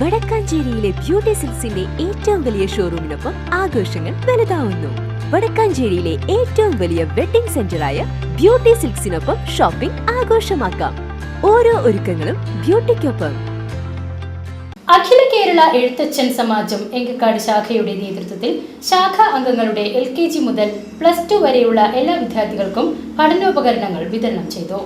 വടക്കാഞ്ചേരിയിലെ beauty സിൽസിന്റെ ഏറ്റവും വലിയ ഷോറൂമിനൊപ്പം ആഘോഷങ്ങൾ വലുതാവുന്നു. വടക്കാഞ്ചേരിയിലെ ഏറ്റവും വലിയ വെഡിംഗ് സെന്ററായ ബ്യൂട്ടി സിൽക്സിനൊപ്പം ഷോപ്പിംഗ് ആഘോഷമാക്കാം. ഓരോ ഒരുക്കങ്ങളും ബ്യൂട്ടിക്കൊപ്പം. അഖില കേരള എഴുത്തച്ഛൻ സമാജം എങ്കക്കാട് ശാഖയുടെ നേതൃത്വത്തിൽ ശാഖ അംഗങ്ങളുടെ എൽ കെ ജി മുതൽ പ്ലസ് ടു വരെയുള്ള എല്ലാ വിദ്യാർത്ഥികൾക്കും പഠനോപകരണങ്ങൾ വിതരണം ചെയ്തു.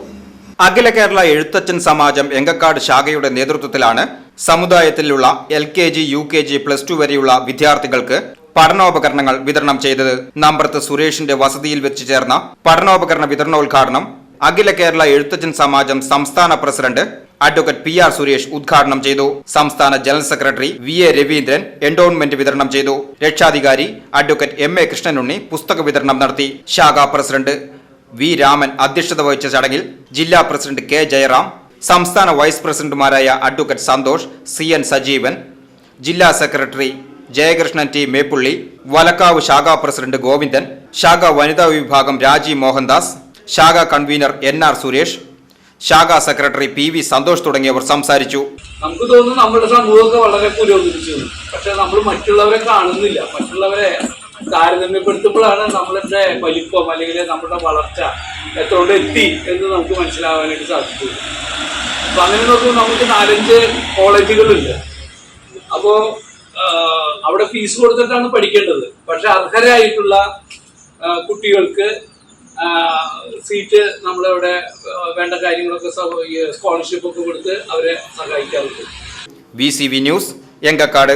അഖില കേരള എഴുത്തച്ഛൻ സമാജം എങ്കക്കാട് ശാഖയുടെ നേതൃത്വത്തിലാണ് സമുദായത്തിലുള്ള L K G U K G plus two വരെയുള്ള വിദ്യാർത്ഥികൾക്ക് പഠനോപകരണങ്ങൾ വിതരണം ചെയ്തത് നമ്പർത്ത് സുരേഷിന്റെ വസതിയിൽ വെച്ച് ചേർന്ന പഠനോപകരണ വിതരണോദ്ഘാടനം അഖില കേരള എഴുത്തച്ഛൻ സമാജം സംസ്ഥാന president advocate P R Suresh ഉദ്ഘാടനം ചെയ്തു. സംസ്ഥാന general secretary V A Raveendran endowment വിതരണം ചെയ്തു. രക്ഷാധികാരി അഡ്വക്കേറ്റ് എം എ കൃഷ്ണനുണ്ണി പുസ്തക വിതരണം നടത്തി. ശാഖാ പ്രസിഡന്റ് വി രാമൻ അധ്യക്ഷത വഹിച്ച ചടങ്ങിൽ ജില്ലാ പ്രസിഡന്റ് കെ ജയറാം സംസ്ഥാന വൈസ് പ്രസിഡന്റുമാരായ advocate Santhosh C N Sajeevan ജില്ലാ സെക്രട്ടറി ജയകൃഷ്ണൻ ടി മേപ്പുള്ളി വലക്കാവ് ശാഖാ പ്രസിഡന്റ് ഗോവിന്ദൻ ശാഖാ വനിതാ വിഭാഗം രാജി മോഹൻദാസ് ശാഖാ കൺവീനർ എൻ ആർ സുരേഷ് ശാഖാ സെക്രട്ടറി പി വി സന്തോഷ് തുടങ്ങിയവർ സംസാരിച്ചു. നമുക്ക് തോന്നുന്നു നമ്മുടെ സമൂഹമൊക്കെ വളരെ പുരോഗമിച്ചു. പക്ഷെ നമ്മൾ മറ്റുള്ളവരെ കാണുന്നില്ല. മറ്റുള്ളവരെ താരതമ്യപ്പെടുത്തുമ്പോഴാണ് നമ്മളുടെ വലിപ്പം അല്ലെങ്കിൽ നമ്മുടെ വളർച്ച എത്രയോണ്ട് എത്തി എന്ന് നമുക്ക് മനസ്സിലാവാനായിട്ട് സാധിക്കും അപ്പൊ അങ്ങനെ നോക്കുമ്പോൾ നമുക്ക് നാലഞ്ച് കോളേജുകളുണ്ട്. അപ്പോ അവിടെ ഫീസ് കൊടുത്തിട്ടാണ് പഠിക്കേണ്ടത്. പക്ഷെ അർഹരായിട്ടുള്ള കുട്ടികൾക്ക് സീറ്റ് നമ്മളിവിടെ വേണ്ട കാര്യങ്ങളൊക്കെ സ്കോളർഷിപ്പ് ഒക്കെ കൊടുത്ത് അവരെ സഹായിക്കാറുണ്ട് V C V news Engakkad.